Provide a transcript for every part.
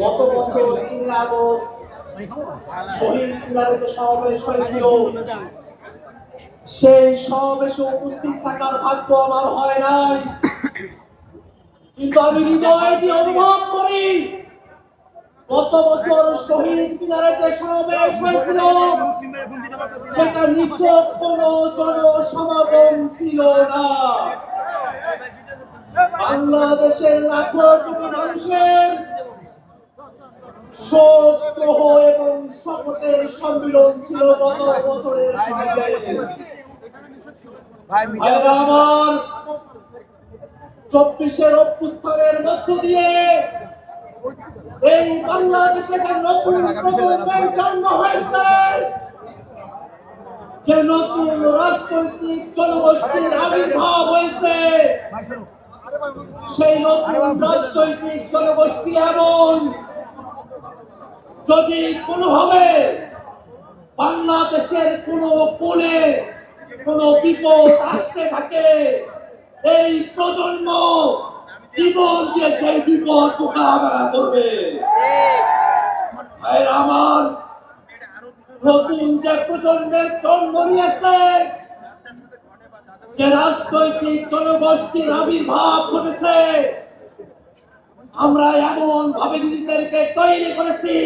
গত বছর তিনে আগস্ট শহীদ মিনারে সমাবেশ হয়েছিল, সেই সমাবেশে উপস্থিত থাকার ভাগ্য আমার হয় নাই। কিন্তু আমি অনুভব করি, গত বছর শহীদ মিনারে যে সমাবেশ হয়েছিল, সেটা নিছক কোনো জনসমাগম ছিল না। বাংলাদেশের লাখো কোটি মানুষের শোক প্রহ এবং শপথের সম্মিলন ছিল গত বছরের আমার চব্বিশের অভ্যুত্থানের মধ্য দিয়ে এই বাংলাদেশে যে নতুন প্রজন্মের জন্ম হয়েছে যে নতুন রাজনৈতিক জনগোষ্ঠীর আবির্ভাব হয়েছে সেই নতুন রাজনৈতিক জনগোষ্ঠী এমন যদি কোনোভাবে বাংলাদেশের কোনো কোণে কোনো বিপদ আসতে থাকে, এই প্রজন্ম জীবন দিয়ে সেই বিপদ মোকাবেলা করবে। আমার, নতুন যে প্রজন্মের জন্ম নিয়েছে যে রাজনৈতিক জনগোষ্ঠীর আবির্ভাব ঘটেছে, আমরা এমন ভাবে নিজেদেরকে তৈরি করেছি,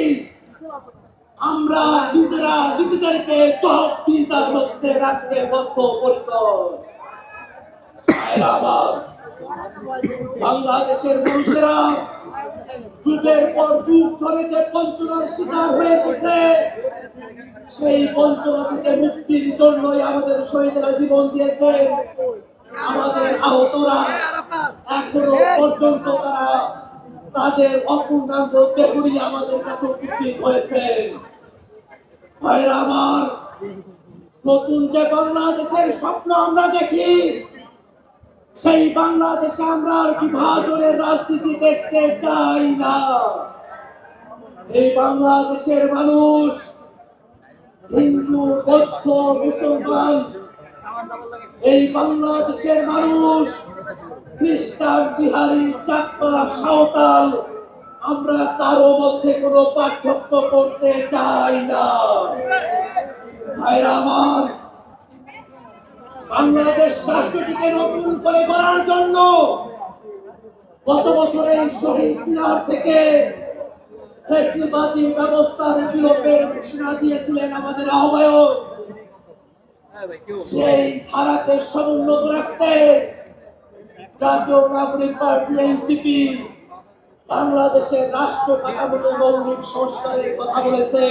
আমরা নিজেরা নিজেদেরকে জবাবদিহিতার মধ্যে রাখতে বদ্ধপরিকর। বাংলাদেশের মানুষেরা যুগের পর যুগ ধরে যে বঞ্চনার শিকার হয়ে এসেছে, সেই বঞ্চনা থেকে মুক্তির জন্যই আমাদের শহীদেরা জীবন দিয়েছে। আমাদের আহতরা এখনও পর্যন্ত তারা তাদের অপূর্ণাঙ্গ দেহরি আমাদের কাছে উপস্থিত হয়েছে। ভাইরা আমার, নতুন যে বাংলাদেশের স্বপ্ন আমরা দেখি সেই বাংলাদেশে আমরা আর বিভাজনের রাজনীতি দেখতে চাই না। এই বাংলাদেশের মানুষ হিন্দু, বৌদ্ধ, মুসলমান, এই বাংলাদেশের মানুষ খ্রিস্টান, বিহারি, চাকমা, সাঁওতাল, আমরা কারও মধ্যে কোনো পার্থক্য করতে চাই না। ভাইরা আমার বাংলাদেশ রাষ্ট্রটিকে নতুন করে করার জন্য গত বছরের শহীদ মিনার থেকে ফেসিবাদী ব্যবস্থার বিলোপের ঘোষণা দিয়েছিলেন আমাদের আহ্বায়ক। সেই ধারাকে সমুন্নত রাখতে জাতীয় নাগরিক পার্টি এনসিপি বাংলাদেশের রাষ্ট্র কাঠামোতে মৌলিক সংস্কারের কথা বলেছে।